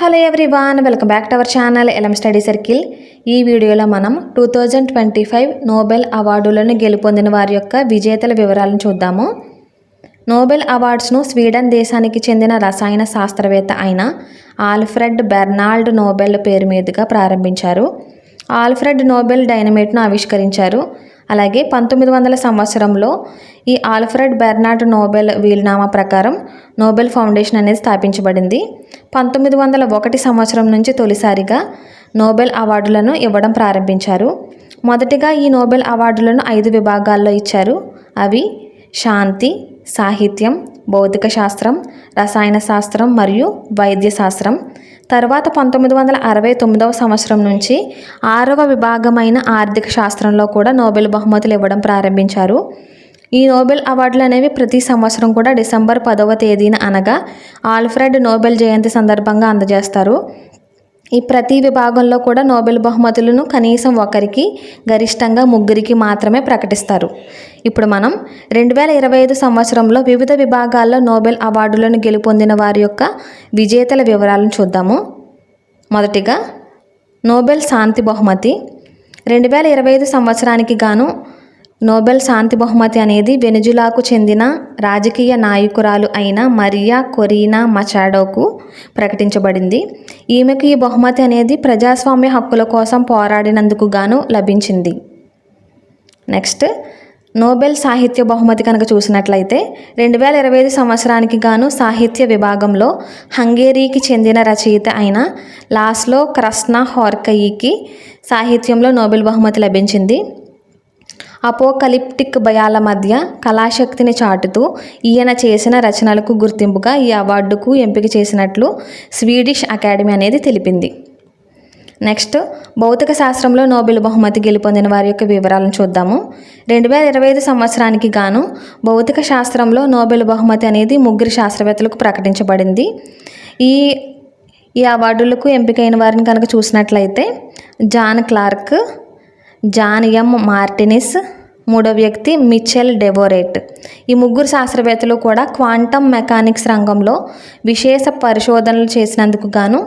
Hello everyone welcome back to our channel ఎలం study circle ఈ వీడియోలో మనం two thousand twenty five Nobel అవార్డులను గెలుపొందిన వారి యొక్క విజేతల వివరాలను చూద్దాము. నోబెల్ అవార్డ్స్ను స్వీడన్ దేశానికి చెందిన రసాయన శాస్త్రవేత్త అయిన ఆల్ఫ్రెడ్ బెర్నాల్డ్ నోబెల్ పేరు మీదుగా ప్రారంభించారు. ఆల్ఫ్రెడ్ నోబెల్ డైనమేట్ను ఆవిష్కరించారు. అలాగే పంతొమ్మిది వందల సంవత్సరంలో ఈ ఆల్ఫ్రెడ్ బెర్నార్డ్ నోబెల్ వీలునామా ప్రకారం నోబెల్ ఫౌండేషన్ అనేది స్థాపించబడింది. పంతొమ్మిది వందల ఒకటి సంవత్సరం నుంచి తొలిసారిగా నోబెల్ అవార్డులను ఇవ్వడం ప్రారంభించారు. మొదటిగా ఈ నోబెల్ అవార్డులను ఐదు విభాగాల్లో ఇచ్చారు. అవి శాంతి సాహిత్యం భౌతిక శాస్త్రం రసాయన శాస్త్రం మరియు వైద్య శాస్త్రం. తర్వాత పంతొమ్మిది వందల అరవై తొమ్మిదవ సంవత్సరం నుంచి ఆరవ విభాగమైన ఆర్థిక శాస్త్రంలో కూడా నోబెల్ బహుమతులు ఇవ్వడం ప్రారంభించారు. ఈ నోబెల్ అవార్డులు అనేవి ప్రతి సంవత్సరం కూడా డిసెంబర్ పదవ తేదీన అనగా ఆల్ఫ్రెడ్ నోబెల్ జయంతి సందర్భంగా అందజేస్తారు. ఈ ప్రతి విభాగంలో కూడా నోబెల్ బహుమతులను కనీసం ఒకరికి గరిష్టంగా ముగ్గురికి మాత్రమే ప్రకటిస్తారు. ఇప్పుడు మనం రెండు వేల ఇరవై ఐదు సంవత్సరంలో వివిధ విభాగాల్లో నోబెల్ అవార్డులను గెలుపొందిన వారి యొక్క విజేతల వివరాలను చూద్దాము. మొదటిగా నోబెల్ శాంతి బహుమతి. రెండు వేల ఇరవై ఐదు సంవత్సరానికి గాను నోబెల్ శాంతి బహుమతి అనేది వెనుజులాకు చెందిన రాజకీయ నాయకురాలు అయిన మరియా కొరీనా మచాడోకు ప్రకటించబడింది. ఈమెకు ఈ బహుమతి అనేది ప్రజాస్వామ్య హక్కుల కోసం పోరాడినందుకు గాను లభించింది. నెక్స్ట్ నోబెల్ సాహిత్య బహుమతి కనుక చూసినట్లయితే రెండు వేల ఇరవై ఐదు సంవత్సరానికి గాను సాహిత్య విభాగంలో హంగేరీకి చెందిన రచయిత అయిన లాస్లో క్రస్నా హోర్కయికి సాహిత్యంలో నోబెల్ బహుమతి లభించింది. అపోకలిప్టిక్ భయాల మధ్య కళాశక్తిని చాటుతూ ఈయన చేసిన రచనలకు గుర్తింపుగా ఈ అవార్డుకు ఎంపిక చేసినట్లు స్వీడిష్ అకాడమీ అనేది తెలిపింది. నెక్స్ట్ భౌతిక శాస్త్రంలో నోబెల్ బహుమతి గెలుపొందిన వారి యొక్క వివరాలను చూద్దాము. రెండు వేల ఇరవై ఐదు సంవత్సరానికి గాను భౌతిక శాస్త్రంలో నోబెల్ బహుమతి అనేది ముగ్గురు శాస్త్రవేత్తలకు ప్రకటించబడింది. ఈ ఈ అవార్డులకు ఎంపికైన వారిని కనుక చూసినట్లయితే John Clarke John M Martinis మూడో వ్యక్తి మిచెల్ డెవోరేట్. ఈ ముగ్గురు శాస్త్రవేత్తలు కూడా క్వాంటమ్ మెకానిక్స్ రంగంలో విశేష పరిశోధనలు చేసినందుకు గాను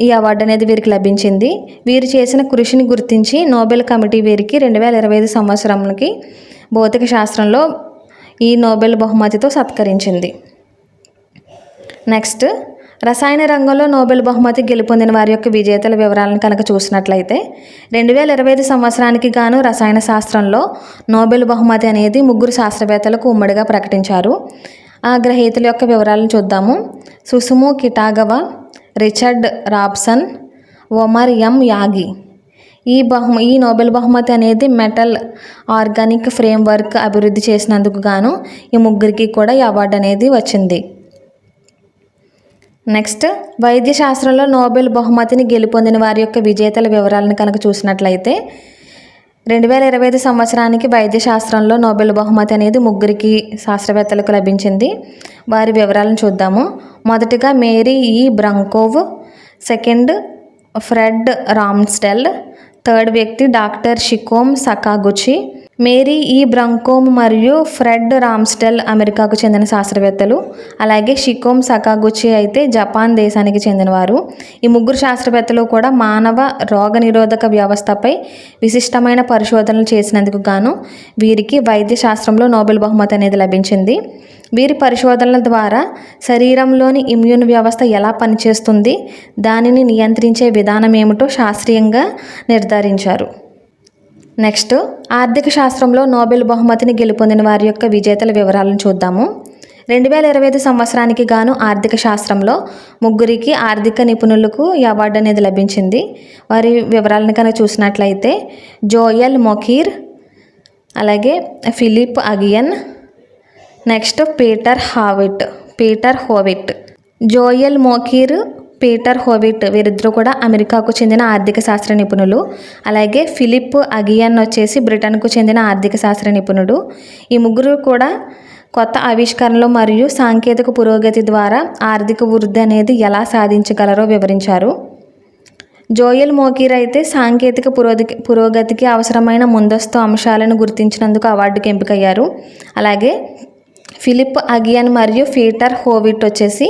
ఈ అవార్డు అనేది వీరికి లభించింది. వీరు చేసిన కృషిని గుర్తించి నోబెల్ కమిటీ వీరికి రెండు వేల ఇరవై ఐదు సంవత్సరంకి భౌతిక శాస్త్రంలో ఈ నోబెల్ బహుమతితో సత్కరించింది. నెక్స్ట్ రసాయన రంగంలో నోబెల్ బహుమతి గెలుపొందిన వారి యొక్క విజేతల వివరాలను కనుక చూసినట్లయితే రెండు వేల ఇరవై ఐదు సంవత్సరానికి గాను రసాయన శాస్త్రంలో నోబెల్ బహుమతి అనేది ముగ్గురు శాస్త్రవేత్తలకు ఉమ్మడిగా ప్రకటించారు. ఆ గ్రహీతల యొక్క వివరాలను చూద్దాము. Susumu Kitagawa Richard Robson Omar M Yaghi. ఈ బహు ఈ నోబెల్ బహుమతి అనేది మెటల్ ఆర్గానిక్ ఫ్రేమ్వర్క్ అభివృద్ధి చేసినందుకు గాను ఈ ముగ్గురికి కూడా ఈ అవార్డు అనేది వచ్చింది. నెక్స్ట్ వైద్యశాస్త్రంలో నోబెల్ బహుమతిని గెలుపొందిన వారి యొక్క విజేతల వివరాలను కనుక చూసినట్లయితే రెండు వేల ఇరవై ఐదు సంవత్సరానికి వైద్యశాస్త్రంలో నోబెల్ బహుమతి అనేది ముగ్గురికి శాస్త్రవేత్తలకు లభించింది. వారి వివరాలను చూద్దాము. మొదటిగా Mary E Brunkow second Fred Ramsdell third వ్యక్తి doctor Shimon Sakaguchi. Mary E Brunkow మరియు ఫ్రెడ్ రామ్స్టెల్ అమెరికాకు చెందిన శాస్త్రవేత్తలు. అలాగే షికోమ్ సకాగుచి అయితే జపాన్ దేశానికి చెందినవారు. ఈ ముగ్గురు శాస్త్రవేత్తలు కూడా మానవ రోగనిరోధక వ్యవస్థపై విశిష్టమైన పరిశోధనలు చేసినందుకు గాను వీరికి వైద్య శాస్త్రంలో నోబెల్ బహుమతి అనేది లభించింది. వీరి పరిశోధనల ద్వారా శరీరంలోని ఇమ్యూన్ వ్యవస్థ ఎలా పనిచేస్తుంది? దానిని నియంత్రించే విధానం ఏమిటో శాస్త్రీయంగా నిర్ధారించారు. నెక్స్ట్ ఆర్థిక శాస్త్రంలో నోబెల్ బహుమతిని గెలుపొందిన వారి యొక్క విజేతల వివరాలను చూద్దాము. రెండు వేల ఇరవై ఐదు సంవత్సరానికి గాను ఆర్థిక శాస్త్రంలో ముగ్గురికి ఆర్థిక నిపుణులకు ఈ అవార్డు అనేది లభించింది. వారి వివరాలను కనుక చూసినట్లయితే జోయల్ మొకీర్ అలాగే Philippe Aghion next Peter Howitt Peter Howitt Joel Mokyr Peter Howitt వీరిద్దరూ కూడా అమెరికాకు చెందిన ఆర్థిక శాస్త్ర నిపుణులు. అలాగే ఫిలిప్ అగియన్ వచ్చేసి బ్రిటన్కు చెందిన ఆర్థిక శాస్త్ర నిపుణుడు. ఈ ముగ్గురు కూడా కొత్త ఆవిష్కరణలు మరియు సాంకేతిక పురోగతి ద్వారా ఆర్థిక వృద్ధి అనేది ఎలా సాధించగలరో వివరించారు. జోయల్ మోకీర్ అయితే సాంకేతిక పురోగతి పురోగతికి అవసరమైన ముందస్తు అంశాలను గుర్తించినందుకు అవార్డుకి ఎంపికయ్యారు. అలాగే ఫిలిప్ అగియన్ మరియు పీటర్ హోవిట్ వచ్చేసి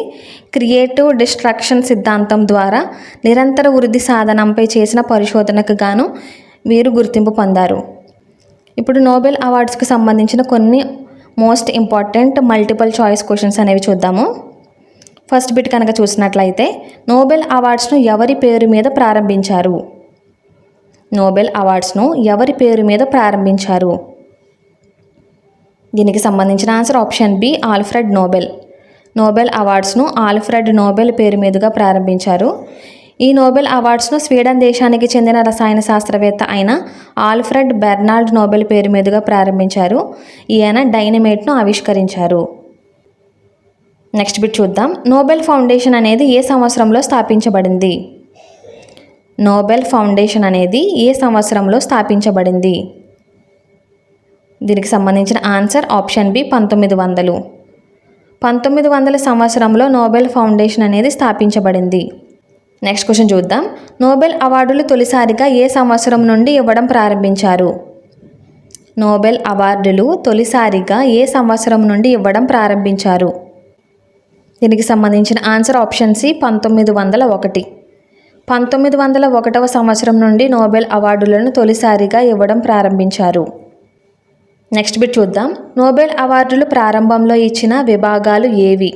క్రియేటివ్ డిస్ట్రక్షన్ సిద్ధాంతం ద్వారా నిరంతర వృద్ధి సాధనంపై చేసిన పరిశోధనకు గాను వీరు గుర్తింపు పొందారు. ఇప్పుడు నోబెల్ అవార్డ్స్కి సంబంధించిన కొన్ని most important multiple choice questions అనేవి చూద్దాము. ఫస్ట్ బిట్ కనుక చూసినట్లయితే నోబెల్ అవార్డ్స్ను ఎవరి పేరు మీద ప్రారంభించారు? నోబెల్ అవార్డ్స్ను ఎవరి పేరు మీద ప్రారంభించారు? దీనికి సంబంధించిన answer option B Alfred Nobel. Nobel అవార్డ్స్ను Alfred Nobel పేరు మీదుగా ప్రారంభించారు. ఈ నోబెల్ అవార్డ్స్ను స్వీడన్ దేశానికి చెందిన రసాయన శాస్త్రవేత్త అయిన ఆల్ఫ్రెడ్ బెర్నాల్డ్ నోబెల్ పేరు మీదుగా ప్రారంభించారు. ఈయన డైనమేట్ను ఆవిష్కరించారు. నెక్స్ట్ బిట్ చూద్దాం. నోబెల్ ఫౌండేషన్ అనేది ఏ సంవత్సరంలో స్థాపించబడింది? నోబెల్ ఫౌండేషన్ అనేది ఏ సంవత్సరంలో స్థాపించబడింది? దీనికి సంబంధించిన ఆన్సర్ ఆప్షన్ బి పంతొమ్మిది వందలు. పంతొమ్మిది వందల సంవత్సరంలో నోబెల్ ఫౌండేషన్ అనేది స్థాపించబడింది. నెక్స్ట్ క్వశ్చన్ చూద్దాం. నోబెల్ అవార్డులు తొలిసారిగా ఏ సంవత్సరం నుండి ఇవ్వడం ప్రారంభించారు? నోబెల్ అవార్డులు తొలిసారిగా ఏ సంవత్సరం నుండి ఇవ్వడం ప్రారంభించారు? దీనికి సంబంధించిన ఆన్సర్ ఆప్షన్ సి పంతొమ్మిది వందల ఒకటి. పంతొమ్మిది వందల ఒకటవ సంవత్సరం నుండి నోబెల్ అవార్డులను తొలిసారిగా ఇవ్వడం ప్రారంభించారు. నెక్స్ట్ బిట్ చూద్దాం. నోబెల్ అవార్డులు ప్రారంభంలో ఇచ్చిన విభాగాలు ఏవి?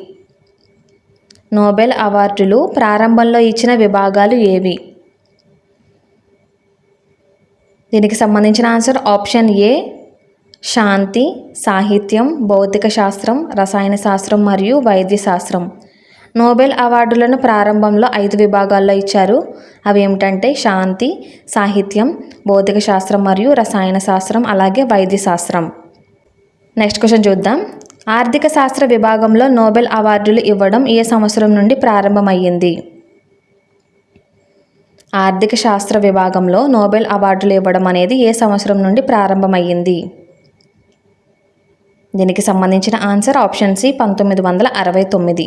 నోబెల్ అవార్డులు ప్రారంభంలో ఇచ్చిన విభాగాలు ఏవి? దీనికి సంబంధించిన ఆన్సర్ ఆప్షన్ ఏ శాంతి సాహిత్యం భౌతిక శాస్త్రం రసాయన శాస్త్రం మరియు వైద్య శాస్త్రం నోబెల్ అవార్డులను ప్రారంభంలో ఐదు విభాగాల్లో ఇచ్చారు. అవి ఏమిటంటే శాంతి సాహిత్యం భౌతిక శాస్త్రం మరియు రసాయన శాస్త్రం అలాగే వైద్య శాస్త్రం నెక్స్ట్ క్వశ్చన్ చూద్దాం. ఆర్థిక శాస్త్ర విభాగంలో నోబెల్ అవార్డులు ఇవ్వడం ఏ సంవత్సరం నుండి ప్రారంభమయ్యింది? ఆర్థిక శాస్త్ర విభాగంలో నోబెల్ అవార్డులు ఇవ్వడం అనేది ఏ సంవత్సరం నుండి ప్రారంభమయ్యింది? దీనికి సంబంధించిన ఆన్సర్ ఆప్షన్ సి పంతొమ్మిది వందల అరవై తొమ్మిది.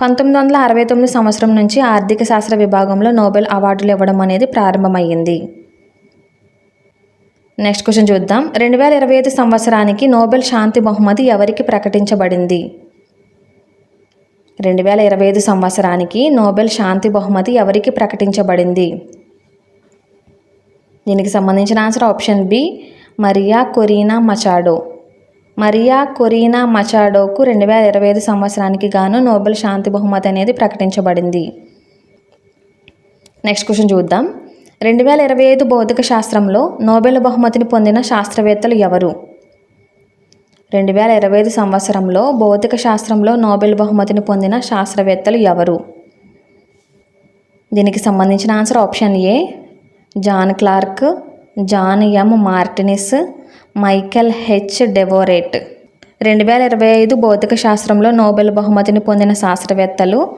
పంతొమ్మిది వందల అరవై తొమ్మిది సంవత్సరం నుంచి ఆర్థిక శాస్త్ర విభాగంలో నోబెల్ అవార్డులు ఇవ్వడం అనేది ప్రారంభమయ్యింది. నెక్స్ట్ క్వశ్చన్ చూద్దాం. రెండు వేల ఇరవై ఐదు సంవత్సరానికి నోబెల్ శాంతి బహుమతి ఎవరికి ప్రకటించబడింది? రెండు వేల ఇరవై ఐదు సంవత్సరానికి నోబెల్ శాంతి బహుమతి ఎవరికి ప్రకటించబడింది? దీనికి సంబంధించిన answer option B Maria Corina Machado. Maria Corina మచాడోకు రెండు వేల ఇరవై ఐదు సంవత్సరానికి గాను నోబెల్ శాంతి బహుమతి అనేది ప్రకటించబడింది. నెక్స్ట్ క్వశ్చన్ చూద్దాం. రెండు వేల ఇరవై ఐదు భౌతిక శాస్త్రంలో నోబెల్ బహుమతిని పొందిన శాస్త్రవేత్తలు ఎవరు? రెండు వేల ఇరవై ఐదు సంవత్సరంలో భౌతిక శాస్త్రంలో నోబెల్ బహుమతిని పొందిన శాస్త్రవేత్తలు ఎవరు? దీనికి సంబంధించిన answer option A John Clarke John M Martinis Michel H. Devoret. రెండు వేల ఇరవై ఐదు భౌతిక శాస్త్రంలో నోబెల్ బహుమతిని పొందిన శాస్త్రవేత్తలు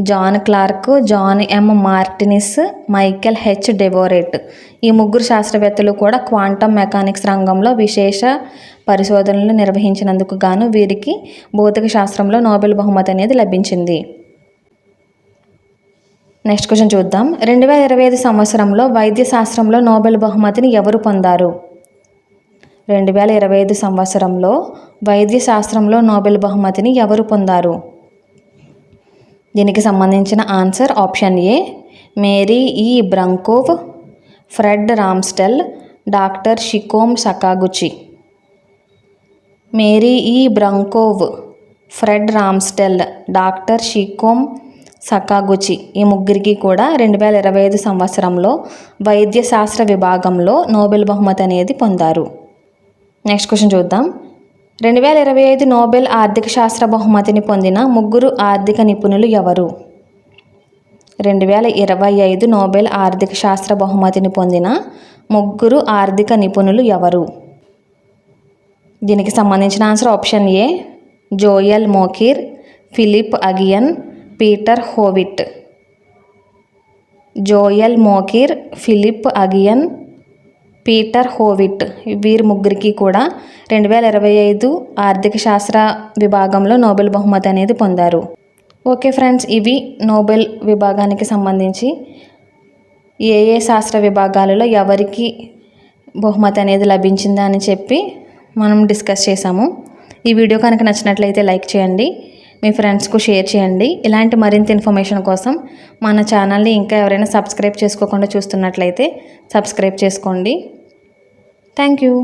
John Clarke John M. Martinis Michel H. Devoret. ఈ ముగ్గురు శాస్త్రవేత్తలు కూడా క్వాంటమ్ మెకానిక్స్ రంగంలో విశేష పరిశోధనలు నిర్వహించినందుకు గాను వీరికి భౌతిక శాస్త్రంలో నోబెల్ బహుమతి అనేది లభించింది. నెక్స్ట్ క్వశ్చన్ చూద్దాం. రెండు వేల ఇరవై ఐదు సంవత్సరంలో వైద్య శాస్త్రంలో నోబెల్ బహుమతిని ఎవరు పొందారు? రెండు వేల ఇరవై ఐదు సంవత్సరంలో వైద్య శాస్త్రంలో నోబెల్ బహుమతిని ఎవరు పొందారు? దీనికి సంబంధించిన answer option A Mary E Brunkow Fred Ramsdell doctor Shimon Sakaguchi. Mary E Brunkow Fred రామ్స్టెల్ doctor Shimon సకాగుచి ఈ ముగ్గురికి కూడా రెండు వేల ఇరవై ఐదు సంవత్సరంలో వైద్య శాస్త్ర విభాగంలో నోబెల్ బహుమతి అనేది పొందారు. నెక్స్ట్ క్వశ్చన్ చూద్దాం. రెండు వేల ఇరవై ఐదు నోబెల్ ఆర్థిక శాస్త్ర బహుమతిని పొందిన ముగ్గురు ఆర్థిక నిపుణులు ఎవరు? రెండు వేల ఇరవై ఐదు నోబెల్ ఆర్థిక శాస్త్ర బహుమతిని పొందిన ముగ్గురు ఆర్థిక నిపుణులు ఎవరు? దీనికి సంబంధించిన answer option A Joel Mokyr Philippe Aghion Peter Howitt. Joel Mokyr Philippe Aghion Peter Howitt వీరి ముగ్గురికి కూడా రెండు వేల ఇరవై ఐదు ఆర్థిక శాస్త్ర విభాగంలో నోబెల్ బహుమతి అనేది పొందారు. ఓకే ఫ్రెండ్స్ ఇవి నోబెల్ విభాగానికి సంబంధించి ఏ ఏ శాస్త్ర విభాగాలలో ఎవరికి బహుమతి అనేది లభించిందా అని చెప్పి మనం డిస్కస్ చేసాము ఈ వీడియో కనుక నచ్చినట్లయితే లైక్ చేయండి. మీ ఫ్రెండ్స్కు షేర్ చేయండి. ఇలాంటి మరింత ఇన్ఫర్మేషన్ కోసం మన ఛానల్ని ఇంకా ఎవరైనా సబ్స్క్రైబ్ చేసుకోకుండా చూస్తున్నట్లయితే సబ్స్క్రైబ్ చేసుకోండి. Thank you